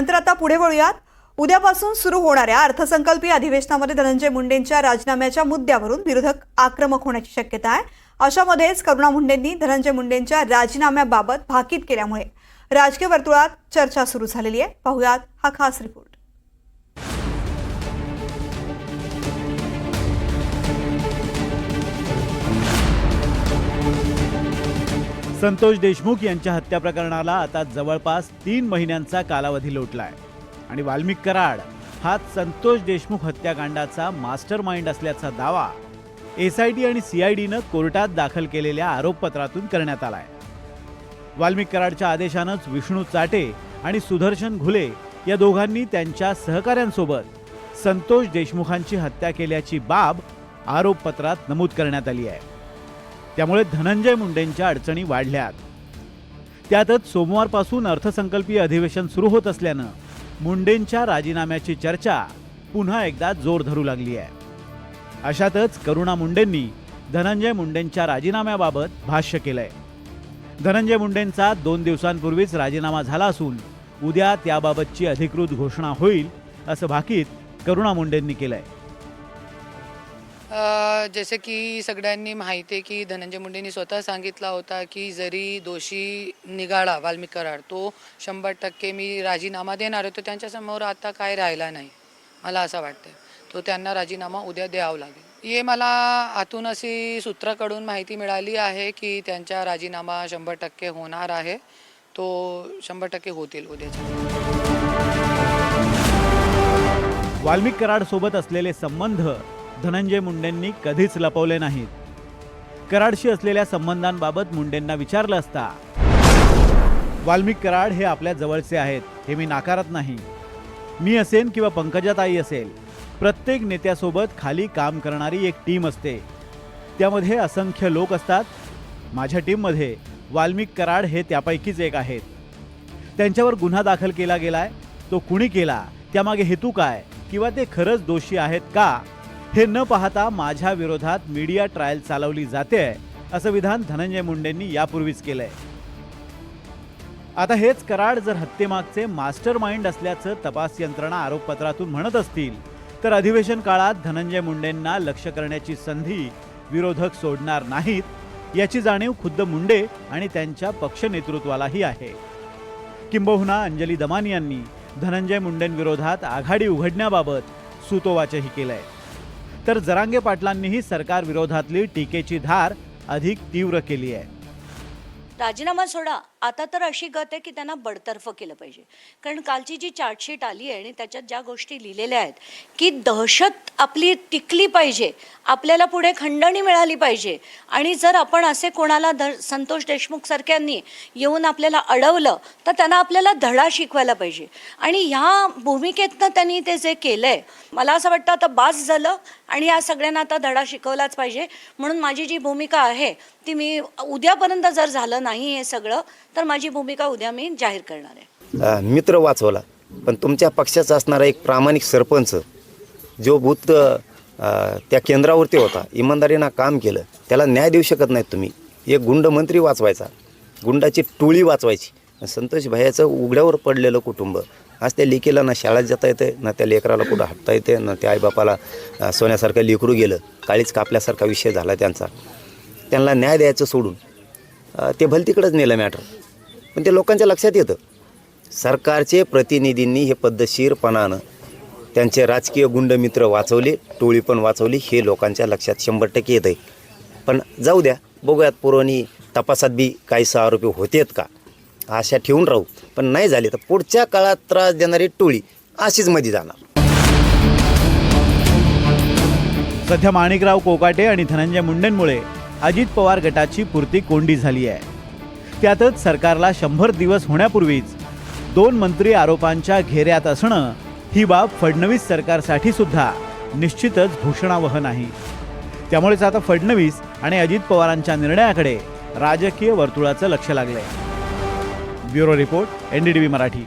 नंतर आता पुढे वळूयात. उद्यापासून सुरू होणाऱ्या अर्थसंकल्पीय अधिवेशनामध्ये धनंजय मुंडेंच्या राजीनाम्याच्या मुद्द्यावरून विरोधक आक्रमक होण्याची शक्यता आहे. अशामध्येच करुणा मुंडेंनी धनंजय मुंडेंच्या राजीनाम्याबाबत भाकीत केल्यामुळे राजकीय वर्तुळात चर्चा सुरू झालेली आहे. पाहुयात हा खास रिपोर्ट संतोष देशमुख यांच्या हत्या प्रकरणाला आता जवळपास तीन महिन्यांचा कालावधी लोटलाय. आणि वाल्मिक कराड हा संतोष देशमुख हत्याकांडाचा मास्टर माइंड असल्याचा दावा एस आय डी आणि सी आय डीनं कोर्टात दाखल केलेल्या आरोपपत्रातून करण्यात आलाय. वाल्मिक कराडच्या आदेशानंच विष्णू चाटे आणि सुदर्शन घुले या दोघांनी त्यांच्या सहकाऱ्यांसोबत संतोष देशमुखांची हत्या केल्याची बाब आरोपपत्रात नमूद करण्यात आली आहे. त्यामुळे धनंजय मुंडेंच्या अडचणी वाढल्यात. त्यातच सोमवारपासून अर्थसंकल्पीय अधिवेशन सुरू होत असल्यानं मुंडेंच्या राजीनाम्याची चर्चा पुन्हा एकदा जोर धरू लागली आहे. अशातच करुणा मुंडेंनी धनंजय मुंडेंच्या राजीनाम्याबाबत भाष्य केलंय. धनंजय मुंडेंचा दोन दिवसांपूर्वीच राजीनामा झाला असून उद्या त्याबाबतची अधिकृत घोषणा होईल असं भाकीत करुणा मुंडेंनी केलंय. जसे की सगळ्यांनी माहिती आहे की धनंजय मुंडेंनी स्वतः सांगितला होता की जरी दोषी निघाला वाल्मिक कराड तो शंभर टक्के मी राजीनामा देणार आहे तो त्यांच्यासमोर आता काय राहिला नाही मला असं वाटतं तो त्यांना राजीनामा उद्या द्यावा लागेल. हे मला आतून अशी सूत्राकडून माहिती मिळाली आहे की त्यांचा राजीनामा शंभर टक्के होणार आहे तो शंभर टक्के होतील उद्याच्या वाल्मिक कराड सोबत असलेले संबंध धनंजय मुंडेंनी कधीच लपवले नाहीत. कराडशी असलेल्या संबंधांबाबत मुंडेंना विचारलं असता वाल्मिक कराड हे आपल्या जवळचे आहेत हे मी नाकारत नाही. मी असेन किंवा पंकजाताई असेल प्रत्येक नेत्यासोबत खाली काम करणारी एक टीम असते. त्यामध्ये असंख्य लोक असतात. माझ्या टीममध्ये वाल्मिक कराड हे त्यापैकीच एक आहेत. त्यांच्यावर गुन्हा दाखल केला गेलाय तो कुणी केला त्यामागे हेतू काय किंवा ते खरंच दोषी आहेत का? हे न पाहता माझ्या विरोधात मीडिया ट्रायल चालवली जाते असं विधान धनंजय मुंडेंनी यापूर्वीच केलंय. आता हेच कराड जर हत्येमागचे मास्टर माइंड असल्याचं तपास यंत्रणा आरोपपत्रातून म्हणत असतील तर अधिवेशन काळात धनंजय मुंडेंना लक्ष करण्याची संधी विरोधक सोडणार नाहीत याची जाणीव खुद्द मुंडे आणि त्यांच्या पक्ष नेतृत्वालाही आहे. किंबहुना अंजली दमानी यांनी धनंजय मुंडेंविरोधात आघाडी उघडण्याबाबत सुतोवाचही केलंय. तर जरांगे पाटलांनीही सरकार विरोधातली टीकेची धार अधिक तीव्र केली आहे. राजीनामा सोडा. आता तर अशी गत आहे की त्यांना बडतर्फ केलं पाहिजे. कारण कालची जी चार्जशीट आली आहे आणि त्याच्यात ज्या गोष्टी लिहिलेल्या आहेत की दहशत आपली टिकली पाहिजे आपल्याला पुढे खंडणी मिळाली पाहिजे. आणि जर आपण असे कोणाला ध संतोष देशमुख सारख्यांनी येऊन आपल्याला अडवलं तर त्यांना आपल्याला धडा शिकवायला पाहिजे. आणि ह्या भूमिकेतनं त्यांनी ते जे केलं आहे मला असं वाटतं आता बास झालं आणि या सगळ्यांना आता धडा शिकवलाच पाहिजे. म्हणून माझी जी भूमिका आहे ती मी उद्यापर्यंत जर झालं नाही हे सगळं तर माझी भूमिका उद्या मी जाहीर करणार आहे. मित्र वाचवला. पण तुमच्या पक्षाचा असणारा एक प्रामाणिक सरपंच जो भूत त्या केंद्रावरती होता इमानदारीनं काम केलं त्याला न्याय देऊ शकत नाहीत तुम्ही. एक गुंड मंत्री वाचवायचा गुंडाची टोळी वाचवायची. संतोष भैयाचं उघड्यावर पडलेलं कुटुंब आज त्या लेकीला ना शाळेत जाता येते ना त्या लेकराला कुठं हटता येते ना त्या आईबापाला सोन्यासारखं लेकरू गेलं काळीच कापल्यासारखा विषय झाला त्यांचा. त्यांना न्याय द्यायचं सोडून ते भलतीकडंच नेलं मॅटर पण ते लोकांच्या लक्षात येतं. सरकारचे प्रतिनिधींनी हे पद्धतशीरपणानं त्यांचे राजकीय गुंड मित्र वाचवले टोळी पण वाचवली हे लोकांच्या लक्षात शंभर टक्के येत आहे पण जाऊ द्या बघूयात पुरवणी तपासात बी काहीसं आरोपी होतेत का? आशा ठेवून राहू. पण नाही झाले तर पुढच्या काळात त्रास देणारी टोळी अशीच मध्ये जाणार. सध्या माणिकराव कोकाटे आणि धनंजय मुंडेंमुळे अजित पवार गटाची पुरती कोंडी झाली आहे. त्यातच सरकारला शंभर दिवस होण्यापूर्वीच दोन मंत्री आरोपांच्या घेऱ्यात असणं ही बाब फडणवीस सरकारसाठी सुद्धा निश्चितच भूषणावह नाही. त्यामुळेच आता फडणवीस आणि अजित पवारांच्या निर्णयाकडे राजकीय वर्तुळाचं लक्ष लागलंय. Bureau report NDTV Marathi.